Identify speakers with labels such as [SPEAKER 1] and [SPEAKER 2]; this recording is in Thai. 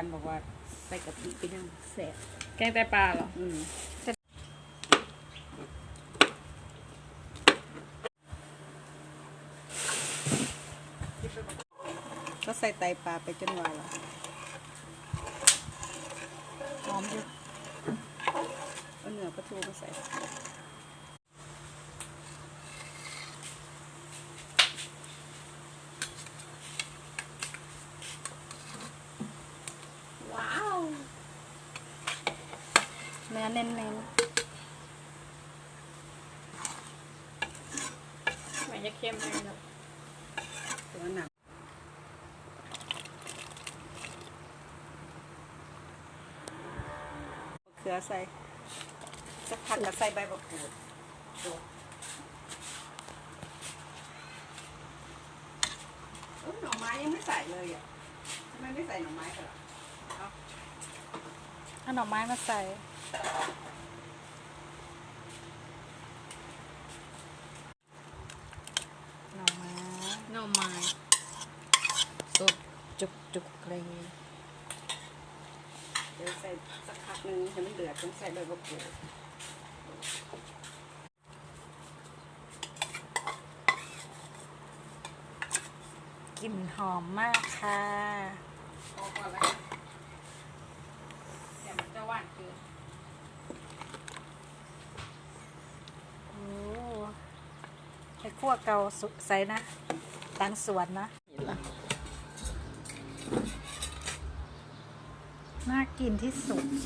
[SPEAKER 1] ารย์บอกว่าใส่กะทิไปยังแสบ
[SPEAKER 2] แกงไตปลาเหรอ
[SPEAKER 1] อืมก็ใส่ไตปลาไปจนวาแล้วหอมอยู่เอาเนื้อปลาทูมาใส่ เนื้อเน้น
[SPEAKER 2] ไม่จะเค็มเลยนะ
[SPEAKER 1] ๆตัวหนักเกลือใส่สักพักก็ใส่ใบมะกรูดเออหน่อไม้ยังไม่ใส่เลยอะทำไมไม่ใส่หน่อไม้กันล่ะเอา
[SPEAKER 3] เอาหน่อไม้มาใส่ หน่อไม้
[SPEAKER 2] หน่อไม้
[SPEAKER 3] สดจุกจุกเลย
[SPEAKER 1] เดี๋ยวใส่สักพักหนึงให้มันเดือดต้องใส่ใบมะกรูด
[SPEAKER 3] กลิ่นหอมมากค่ะ
[SPEAKER 2] พอก่อนแล้วแต่มันจะหวานเกิน
[SPEAKER 3] โอ้ไอ้ ขั้วเกาใส่นะตังสวนนะน่ากินที่สุด